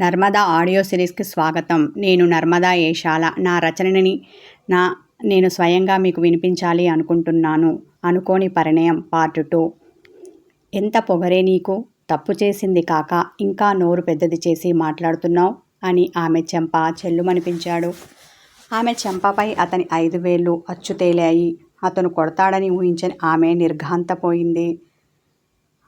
Narmada audio సిరీస్కి స్వాగతం. నేను నర్మదా ఏషాల. నా రచనని నా నేను స్వయంగా మీకు వినిపించాలి అనుకుంటున్నాను. అనుకోని పరిణయం. Part two. ఎంత పొగరే నీకు? తప్పు చేసింది కాక ఇంకా నోరు పెద్దది చేసి మాట్లాడుతున్నావు? అని ఆమె చెంప చెల్లుమనిపించాడు. ఆమె చెంపపై అతని ఐదు వేళ్ళు అచ్చుతేలాయి. అతను కొడతాడని ఊహించని ఆమె నిర్ఘాంతపోయింది.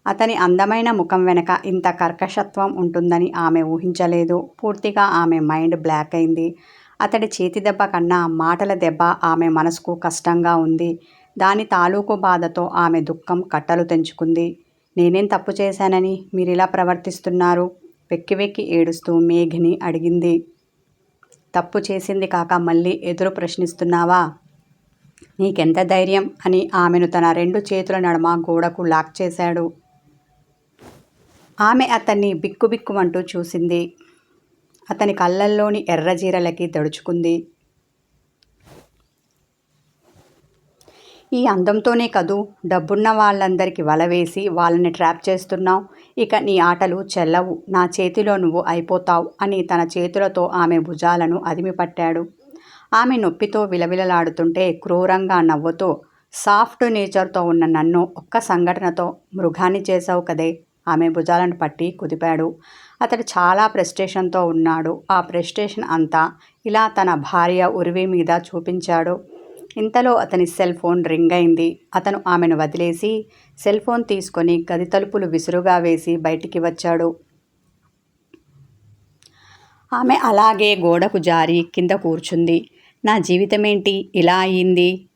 అతని అందమైన ముఖం వెనక ఇంత కర్కశత్వం ఉంటుందని ఆమె ఊహించలేదు. పూర్తిగా ఆమె మైండ్ బ్లాక్ అయింది. అతడి చేతి దెబ్బ కన్నా మాటల దెబ్బ ఆమె మనసుకు కష్టంగా ఉంది. దాని తాలూకు బాధతో ఆమె దుఃఖం కట్టలు తెంచుకుంది. నేనేం తప్పు చేశానని మీరిలా ప్రవర్తిస్తున్నారు? వెక్కి వెక్కి ఏడుస్తూ మేఘిని అడిగింది. తప్పు చేసింది కాక మళ్ళీ ఎదురు ప్రశ్నిస్తున్నావా? నీకెంత ధైర్యం అని ఆమెను తన రెండు చేతుల నడుమ గోడకు లాక్ చేశాడు. ఆమె అతన్ని బిక్కుబిక్కుమంటూ చూసింది. అతని కళ్ళల్లోని ఎర్రజీరలకి దడుచుకుంది. ఈ అందంతోనే కదూ డబ్బున్న వాళ్ళందరికీ వల వేసి వాళ్ళని ట్రాప్ చేస్తున్నావు. ఇక నీ ఆటలు చెల్లవు. నా చేతిలో నువ్వు అయిపోతావు అని తన చేతులతో ఆమె భుజాలను అదిమిపట్టాడు. ఆమె నొప్పితో విలవిలలాడుతుంటే క్రూరంగా నవ్వుతూ సాఫ్ట్ నేచర్తో ఉన్న నన్ను ఒక్క సంఘటనతో మృగాన్ని చేసావు కదే. ఆమె భుజాలను పట్టి కుదిపాడు. అతడు చాలా ప్రెస్టేషన్తో ఉన్నాడు. ఆ ప్రెస్టేషన్ అంతా ఇలా తన భార్య ఉరివి మీద చూపించాడు. ఇంతలో అతని సెల్ ఫోన్ రింగ్ అయింది. అతను ఆమెను వదిలేసి సెల్ ఫోన్ తీసుకొని గది తలుపులు విసురుగా వేసి బయటికి వచ్చాడు. ఆమె అలాగే గోడకు జారి కింద కూర్చుంది. నా జీవితమేంటి? ఇలా అయింది.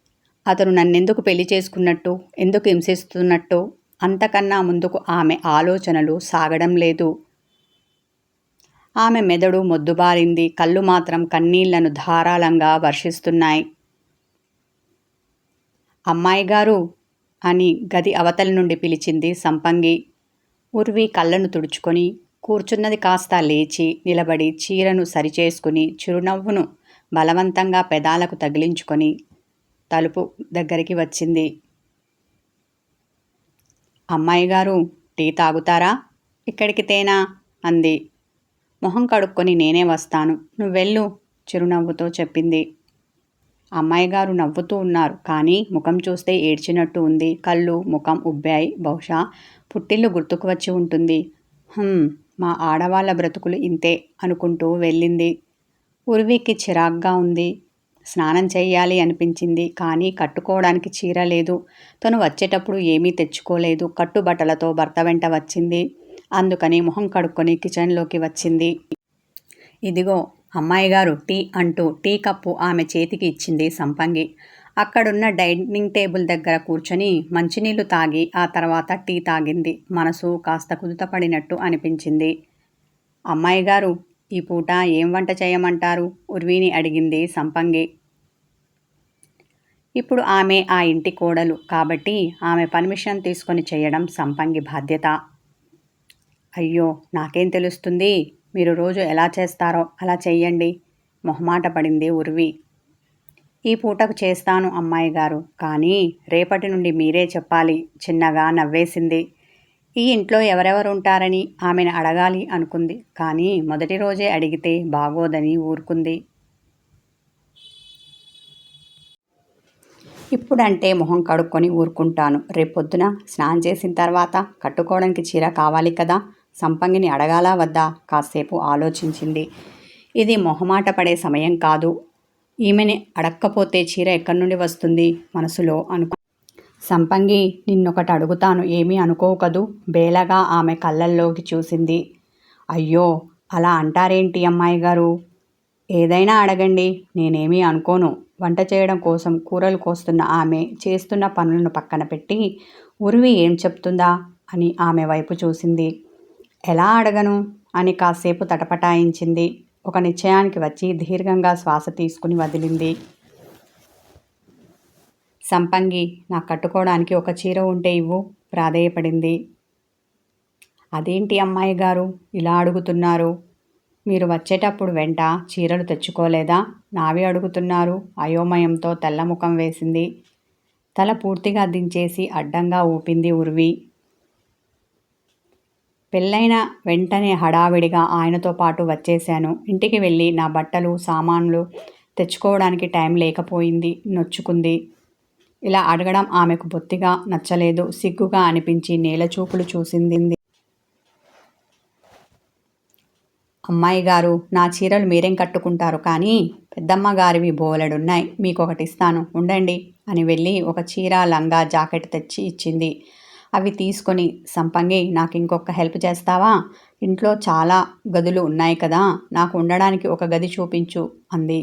అతను నన్నెందుకు పెళ్ళి చేసుకున్నట్టు? ఎందుకు హింసిస్తున్నట్టు? అంతకన్నా ముందుకు ఆమె ఆలోచనలు సాగడం లేదు. ఆమె మెదడు మొద్దుబారింది. కళ్ళు మాత్రం కన్నీళ్ళను ధారాళంగా వర్షిస్తున్నాయి. అమ్మాయి గారు అని గది అవతల నుండి పిలిచింది సంపంగి. ఉర్వి కళ్ళను తుడుచుకొని కూర్చున్నది కాస్త లేచి నిలబడి చీరను సరిచేసుకుని చిరునవ్వును బలవంతంగా పెదాలకు తగిలించుకొని తలుపు దగ్గరికి వచ్చింది. అమ్మాయి గారు టీ తాగుతారా? ఇక్కడికి తేనా? అంది. మొహం కడుక్కొని నేనే వస్తాను. నువ్వెళ్ళు చిరునవ్వుతో చెప్పింది. అమ్మాయి గారు నవ్వుతూ ఉన్నారు. కానీ ముఖం చూస్తే ఏడ్చినట్టు ఉంది. కళ్ళు ముఖం ఉబ్బాయి. బహుశా పుట్టిల్లు గుర్తుకు వచ్చి ఉంటుంది. మా ఆడవాళ్ళ బ్రతుకులు ఇంతే అనుకుంటూ వెళ్ళింది. ఉర్వికి చిరాగ్గా ఉంది. స్నానం చేయాలి అనిపించింది కానీ కట్టుకోవడానికి చీర లేదు. తను వచ్చేటప్పుడు ఏమీ తెచ్చుకోలేదు. కట్టుబట్టలతో భర్త వెంట వచ్చింది. అందుకని మొహం కడుక్కొని కిచెన్లోకి వచ్చింది. ఇదిగో అమ్మాయి గారు టీ అంటూ టీ కప్పు ఆమె చేతికి ఇచ్చింది సంపంగి. అక్కడున్న డైనింగ్ టేబుల్ దగ్గర కూర్చొని మంచినీళ్ళు తాగి ఆ తర్వాత టీ తాగింది. మనసు కాస్త కుదుతపడినట్టు అనిపించింది. అమ్మాయి గారు ఈ పూట ఏం వంట చేయమంటారు? ఉర్వీని అడిగింది సంపంగి. ఇప్పుడు ఆమె ఆ ఇంటి కోడలు కాబట్టి ఆమె పర్మిషన్ తీసుకొని చేయడం సంపంగి బాధ్యత. అయ్యో నాకేం తెలుస్తుంది? మీరు రోజు ఎలా చేస్తారో? అలా చెయ్యండి. మొహమాట పడింది ఉర్వి. ఈ పూటకు చేస్తాను అమ్మాయి గారు కానీ రేపటి నుండి మీరే చెప్పాలి. చిన్నగా నవ్వేసింది. ఈ ఇంట్లో ఎవరెవరు ఉంటారని ఆమెను అడగాలి అనుకుంది. కానీ మొదటి రోజే అడిగితే బాగోదని ఊరుకుంది. ఇప్పుడంటే మొహం కడుక్కొని ఊరుకుంటాను. రేపొద్దున స్నానం చేసిన తర్వాత కట్టుకోవడానికి చీర కావాలి కదా? సంపంగిని అడగాలా వద్దా? కాసేపు ఆలోచించింది. ఇది మొహమాట పడే సమయం కాదు. ఈమెని అడక్కపోతే చీర ఎక్కడి నుండి వస్తుంది? మనసులో అను సంపంగి నిన్నొకటి అడుగుతాను ఏమీ అనుకోకదు బేలగా ఆమె కళ్ళల్లోకి చూసింది. అయ్యో అలా అంటారేంటి అమ్మాయి గారు? ఏదైనా అడగండి నేనేమీ అనుకోను. వంట చేయడం కోసం కూరలు కోస్తున్న ఆమె చేస్తున్న పనులను పక్కన పెట్టి ఉరివి ఏం చెప్తుందా? అని ఆమె వైపు చూసింది. ఎలా అడగను? అని కాసేపు తటపటాయించింది. ఒక నిశ్చయానికి వచ్చి దీర్ఘంగా శ్వాస తీసుకుని వదిలింది. సంపంగి నాకు కట్టుకోవడానికి ఒక చీర ఉంటే ఇవ్వు ప్రాధేయపడింది. అదేంటి అమ్మాయి గారు ఇలా అడుగుతున్నారు? మీరు వచ్చేటప్పుడు వెంట చీరలు తెచ్చుకోలేదా? నావి అడుగుతున్నారు అయోమయంతో తెల్లముఖం వేసింది. తల పూర్తిగా దించేసి అడ్డంగా ఊపింది ఉర్వి. పెళ్ళైన వెంటనే హడావిడిగా ఆయనతో పాటు వచ్చేశాను. ఇంటికి వెళ్ళి నా బట్టలు సామాన్లు తెచ్చుకోవడానికి టైం లేకపోయింది నొచ్చుకుంది. ఇలా అడగడం ఆమెకు బొత్తిగా నచ్చలేదు. సిగ్గుగా అనిపించి నేల చూపులు చూసింది. అమ్మాయి గారు నా చీరలు మీరేం కట్టుకుంటారు? కానీ పెద్దమ్మ గారివి బోలెడున్నాయి. మీకు ఒకటి ఇస్తాను. ఉండండి అని వెళ్ళి ఒక చీర లంగా జాకెట్ తెచ్చి ఇచ్చింది. అవి తీసుకొని సంపంగి నాకు ఇంకొక హెల్ప్ చేస్తావా? ఇంట్లో చాలా గదులు ఉన్నాయి కదా నాకు ఉండడానికి ఒక గది చూపించు అంది.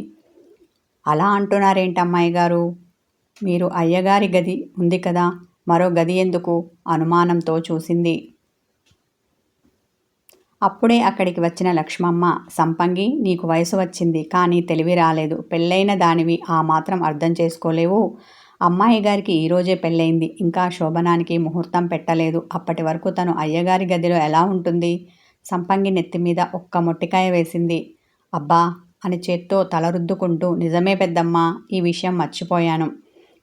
అలా అంటున్నారేంటి అమ్మాయి గారు? మీరు అయ్యగారి గది ఉంది కదా మరో గది ఎందుకు అనుమానంతో చూసింది. అప్పుడే అక్కడికి వచ్చిన లక్ష్మమ్మ సంపంగి నీకు వయసు వచ్చింది కానీ తెలివి రాలేదు. పెళ్ళైన దానివి ఆ మాత్రం అర్థం చేసుకోలేవు. అమ్మాయి గారికి ఈరోజే పెళ్ళయింది ఇంకా శోభనానికి ముహూర్తం పెట్టలేదు. అప్పటి వరకు తను అయ్యగారి గదిలో ఎలా ఉంటుంది? సంపంగి నెత్తి మీద ఒక్క మొట్టికాయ వేసింది. అబ్బా! అని చేత్తో తల రుద్దుకుంటూ నిజమే పెద్దమ్మ ఈ విషయం మర్చిపోయాను.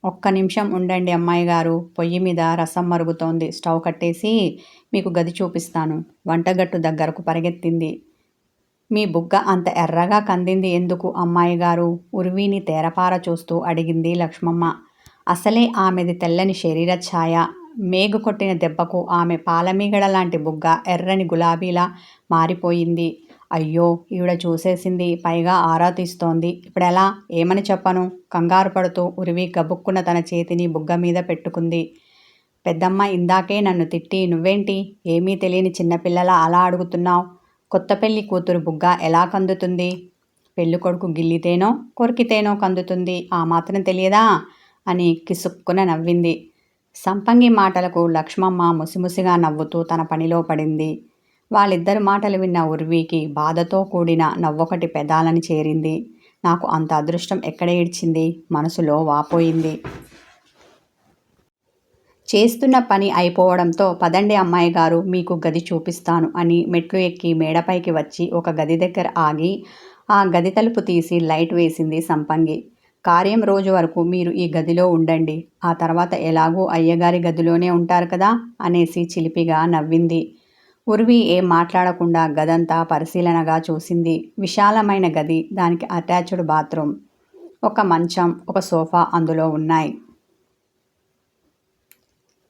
ఒక్క నిమిషం ఉండండి అమ్మాయి గారు. పొయ్యి మీద రసం మరుగుతోంది. స్టవ్ కట్టేసి మీకు గది చూపిస్తాను. వంటగట్టు దగ్గరకు పరిగెత్తింది. మీ బుగ్గ అంత ఎర్రగా కందింది ఎందుకు అమ్మాయి గారు? ఉర్వీని తేరపార చూస్తూ అడిగింది లక్ష్మమ్మ. అసలే ఆమెది తెల్లని శరీర ఛాయ. మేగు కొట్టిన దెబ్బకు ఆమె పాలమీగడ లాంటి బుగ్గ ఎర్రని గులాబీలా మారిపోయింది. అయ్యో ఈవిడ చూసేసింది పైగా ఆరా తీస్తోంది. ఇప్పుడెలా? ఏమని చెప్పను? కంగారు పడుతూ ఉరివి గబుక్కున్న తన చేతిని బుగ్గ మీద పెట్టుకుంది. పెద్దమ్మ ఇందాకే నన్ను తిట్టి నువ్వేంటి? ఏమీ తెలియని చిన్నపిల్లల అలా అడుగుతున్నావు? కొత్త పెళ్ళి కూతురు బుగ్గ ఎలా కందుతుంది? పెళ్ళి కొడుకు గిల్లితేనో కొరికితేనో కందుతుంది? ఆ మాత్రం తెలియదా? అని కిసుక్కున నవ్వింది. సంపంగి మాటలకు లక్ష్మమ్మ ముసిముసిగా నవ్వుతూ తన పనిలో పడింది. వాళ్ళిద్దరి మాటలు విన్న ఉర్వీకి బాధతో కూడిన నవ్వొకటి పెదాలని చేరింది. నాకు అంత అదృష్టం ఎక్కడ ఏడ్చింది మనసులో వాపోయింది. చేస్తున్న పని అయిపోవడంతో పదండి అమ్మాయి గారు మీకు గది చూపిస్తాను అని మెట్లు ఎక్కి మేడపైకి వచ్చి ఒక గది దగ్గర ఆగి ఆ గది తలుపు తీసి లైట్ వేసింది సంపంగి. కార్యం రోజు వరకు మీరు ఈ గదిలో ఉండండి. ఆ తర్వాత ఎలాగూ అయ్యగారి గదిలోనే ఉంటారు కదా అనేసి చిలిపిగా నవ్వింది. ఉర్వి ఏం మాట్లాడకుండా గదంతా పరిశీలనగా చూసింది. విశాలమైన గది దానికి అటాచ్డ్ బాత్రూమ్. ఒక మంచం ఒక సోఫా అందులో ఉన్నాయి.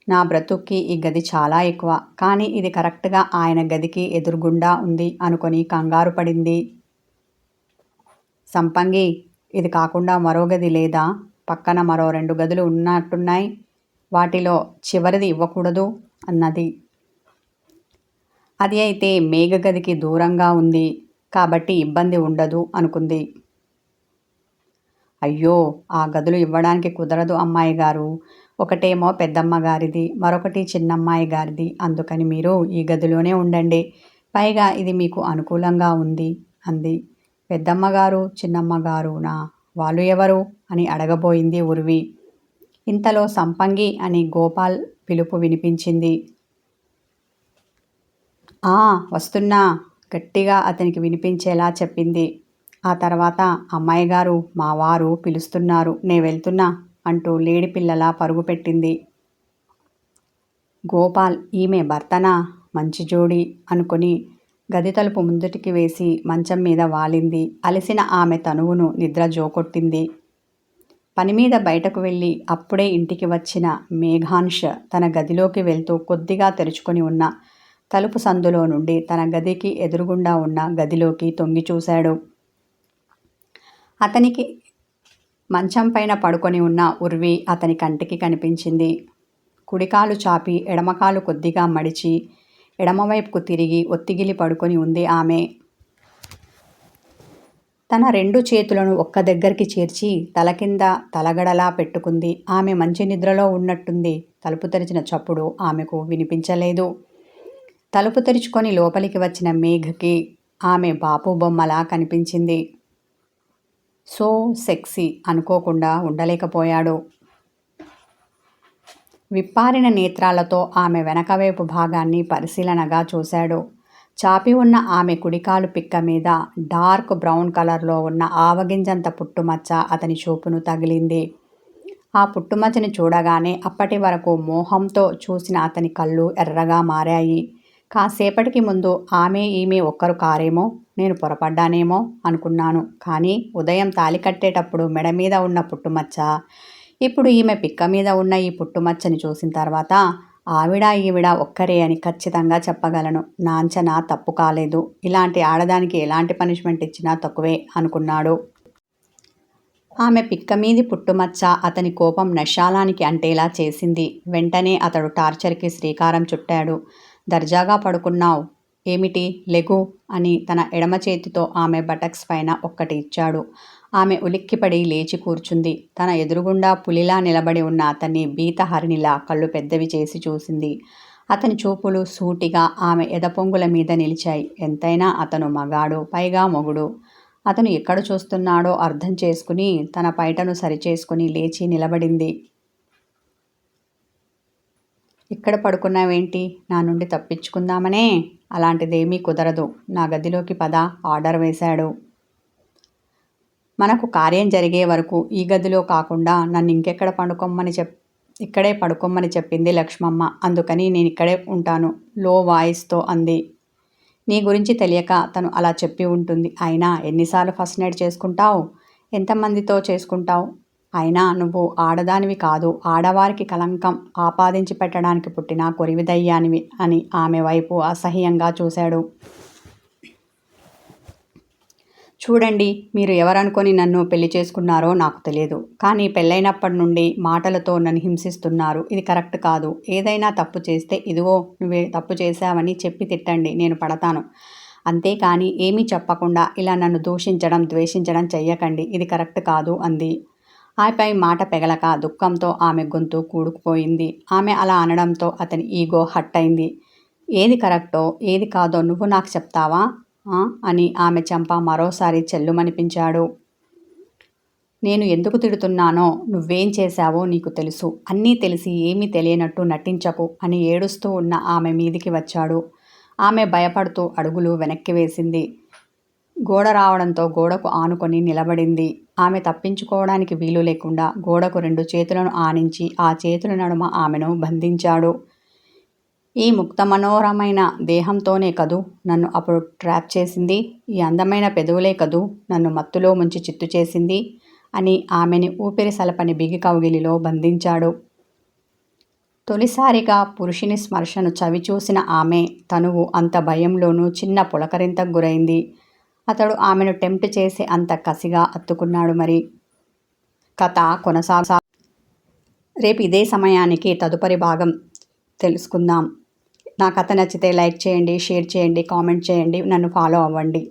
నా బ్రతుక్కి ఈ గది చాలా ఎక్కువ కానీ ఇది కరెక్ట్గా ఆయన గదికి ఎదురుగుండా ఉంది అనుకొని కంగారు పడింది. సంపంగి ఇది కాకుండా మరో గది లేదా? పక్కన మరో రెండు గదులు ఉన్నట్టున్నాయి. వాటిలో చివరిది ఇవ్వకూడదు అన్నది. అది అయితే మేఘగదికి దూరంగా ఉంది. కాబట్టి ఇబ్బంది ఉండదు అనుకుంది. అయ్యో ఆ గదులు ఇవ్వడానికి కుదరదు అమ్మాయి గారు. ఒకటేమో పెద్దమ్మ గారిది మరొకటి చిన్నమ్మాయి గారిది. అందుకని మీరు ఈ గదిలోనే ఉండండి. పైగా ఇది మీకు అనుకూలంగా ఉంది అంది. పెద్దమ్మ గారు చిన్నమ్మ గారునా వాళ్ళు ఎవరు? అని అడగబోయింది ఉర్వి. ఇంతలో సంపంగి అని గోపాల్ పిలుపు వినిపించింది. ఆ వస్తున్నా. గట్టిగా అతనికి వినిపించేలా చెప్పింది. ఆ తర్వాత అమ్మాయి గారు మా వారు పిలుస్తున్నారు. నే వెళ్తున్నా అంటూ లేడి పిల్లలా పరుగు పెట్టింది. గోపాల్ ఈమె భర్తనా? మంచి జోడి అనుకుని గది తలుపు ముందుటికి వేసి మంచం మీద వాలింది. అలసిన ఆమె తనువును నిద్ర జోకొట్టింది. పని మీద బయటకు వెళ్ళి అప్పుడే ఇంటికి వచ్చిన మేఘాన్ష్ తన గదిలోకి వెళ్తూ కొద్దిగా తెరుచుకొని ఉన్న తలుపు సందులో నుండి తన గదికి ఎదురుగుండా ఉన్న గదిలోకి తొంగి చూశాడు. అతనికి మంచం పైన పడుకొని ఉన్న ఉర్వి అతని కంటికి కనిపించింది. కుడికాలు చాపి ఎడమకాలు కొద్దిగా మడిచి ఎడమవైపుకు తిరిగి ఒత్తిగిలి పడుకొని ఉంది ఆమె. తన రెండు చేతులను ఒక్క దగ్గరికి చేర్చి తల కింద తలగడలా పెట్టుకుంది. ఆమె మంచి నిద్రలో ఉన్నట్టుంది. తలుపు తెరిచిన చప్పుడు ఆమెకు వినిపించలేదు. తలుపు తెరుచుకొని లోపలికి వచ్చిన మేఘకి ఆమె బాపు బొమ్మలా కనిపించింది. సో సెక్సీ అనుకోకుండా ఉండలేకపోయాడు. విప్పారిన నేత్రాలతో ఆమె వెనకవైపు భాగాన్ని పరిశీలనగా చూశాడు. చాపి ఉన్న ఆమె కుడికాలు పిక్క మీద డార్క్ బ్రౌన్ కలర్లో ఉన్న ఆవగింజంత పుట్టుమచ్చ అతని చూపును తగిలింది. ఆ పుట్టుమచ్చని చూడగానే అప్పటి వరకు మోహంతో చూసిన అతని కళ్ళు ఎర్రగా మారాయి. కాసేపటికి ముందు ఆమె ఈమె ఒక్కరు కారేమో నేను పొరపడ్డానేమో అనుకున్నాను. కానీ ఉదయం తాలి కట్టేటప్పుడు మెడ మీద ఉన్న పుట్టుమచ్చ ఇప్పుడు ఈమె పిక్క మీద ఉన్న ఈ పుట్టుమచ్చని చూసిన తర్వాత ఆవిడ ఈవిడ ఒక్కరే అని ఖచ్చితంగా చెప్పగలను. నా అంచనా తప్పు కాలేదు. ఇలాంటి ఆడదానికి ఎలాంటి పనిష్మెంట్ ఇచ్చినా తక్కువే అనుకున్నాడు. ఆమె పిక్క మీది పుట్టుమచ్చ అతని కోపం నశాలానికి అంటేలా చేసింది. వెంటనే అతడు టార్చర్కి శ్రీకారం చుట్టాడు. దర్జాగా పడుకున్నావు. ఏమిటి? లెగు అని తన ఎడమ చేతితో ఆమె బటక్స్ పైన ఒక్కటి ఇచ్చాడు. ఆమె ఉలిక్కిపడి లేచి కూర్చుంది. తన ఎదురుగుండా పులిలా నిలబడి ఉన్న అతన్ని బీతహరిణిలా కళ్ళు పెద్దవి చేసి చూసింది. అతని చూపులు సూటిగా ఆమె ఎదపొంగుల మీద నిలిచాయి. ఎంతైనా అతను మగాడు పైగా మొగుడు. అతను ఎక్కడ చూస్తున్నాడో అర్థం చేసుకుని తన పైటను సరిచేసుకుని లేచి నిలబడింది. ఇక్కడ పడుకున్నావేంటి? నా నుండి తప్పించుకుందామనే? అలాంటిదేమీ కుదరదు. నా గదిలోకి పద ఆర్డర్ వేశాడు. మనకు కార్యం జరిగే వరకు ఈ గదిలో కాకుండా నన్ను ఇంకెక్కడ పండుకోమని చెప్ ఇక్కడే పడుకోమని చెప్పింది లక్ష్మమ్మ. అందుకని నేను ఇక్కడే ఉంటాను లో వాయిస్తో అంది. నీ గురించి తెలియక తను అలా చెప్పి ఉంటుంది. అయినా ఎన్నిసార్లు ఫస్ట్ నైట్ చేసుకుంటావు? ఎంతమందితో చేసుకుంటావు? అయినా నువ్వు ఆడదానివి కాదు ఆడవారికి కలంకం ఆపాదించి పెట్టడానికి పుట్టిన కొరివిదయ్యానివి అని ఆమె వైపు అసహ్యంగా చూశాడు. చూడండి మీరు ఎవరనుకొని నన్ను పెళ్ళి చేసుకున్నారో నాకు తెలియదు. కానీ పెళ్ళైనప్పటి నుండి మాటలతో నన్ను హింసిస్తున్నారు. ఇది కరెక్ట్ కాదు. ఏదైనా తప్పు చేస్తే ఇదిగో నువ్వే తప్పు చేశావని చెప్పి తిట్టండి. నేను పడతాను. అంతేకాని ఏమీ చెప్పకుండా ఇలా నన్ను దూషించడం ద్వేషించడం చెయ్యకండి. ఇది కరెక్ట్ కాదు అంది. ఆపై మాట పెగలక దుఃఖంతో ఆమె గొంతు కూడుకుపోయింది. ఆమె అలా అనడంతో అతని ఈగో హట్ అయింది ఏది కరెక్టో ఏది కాదో నువ్వు నాకు చెప్తావా? అని ఆమె చెంప మరోసారి చెల్లుమనిపించాడు. నేను ఎందుకు తిడుతున్నానో నువ్వేం చేశావో నీకు తెలుసు. అన్నీ తెలిసి ఏమీ తెలియనట్టు నటించకు అని ఏడుస్తూ ఉన్న ఆమె మీదికి వచ్చాడు. ఆమె భయపడుతూ అడుగులు వెనక్కి వేసింది. గోడ రావడంతో గోడకు ఆనుకొని నిలబడింది. ఆమె తప్పించుకోవడానికి వీలు లేకుండా గోడకు రెండు చేతులను ఆనించి ఆ చేతుల నడుమ ఆమెను బంధించాడు. ఈ ముక్త మనోహరమైన దేహంతోనే కదూ నన్ను అప్పుడు ట్రాప్ చేసింది. ఈ అందమైన పెదవులే కదూ నన్ను మత్తులో ముంచి చిత్తు చేసింది అని ఆమెని ఊపిరి సలపని బిగి కౌగిలిలో బంధించాడు. తొలిసారిగా పురుషుని స్మర్శను చవిచూసిన ఆమె తనువు అంత భయంలోనూ చిన్న పులకరింతకు గురైంది. అతడు ఆమెను టెంప్ట్ చేసి అంత కసిగా అత్తుకున్నాడు మరి. కథ కొనసాగ రేపు ఇదే సమయానికి తదుపరి భాగం తెలుసుకుందాం. నా కథ నచ్చితే లైక్ చేయండి షేర్ చేయండి కామెంట్ చేయండి నన్ను ఫాలో అవ్వండి.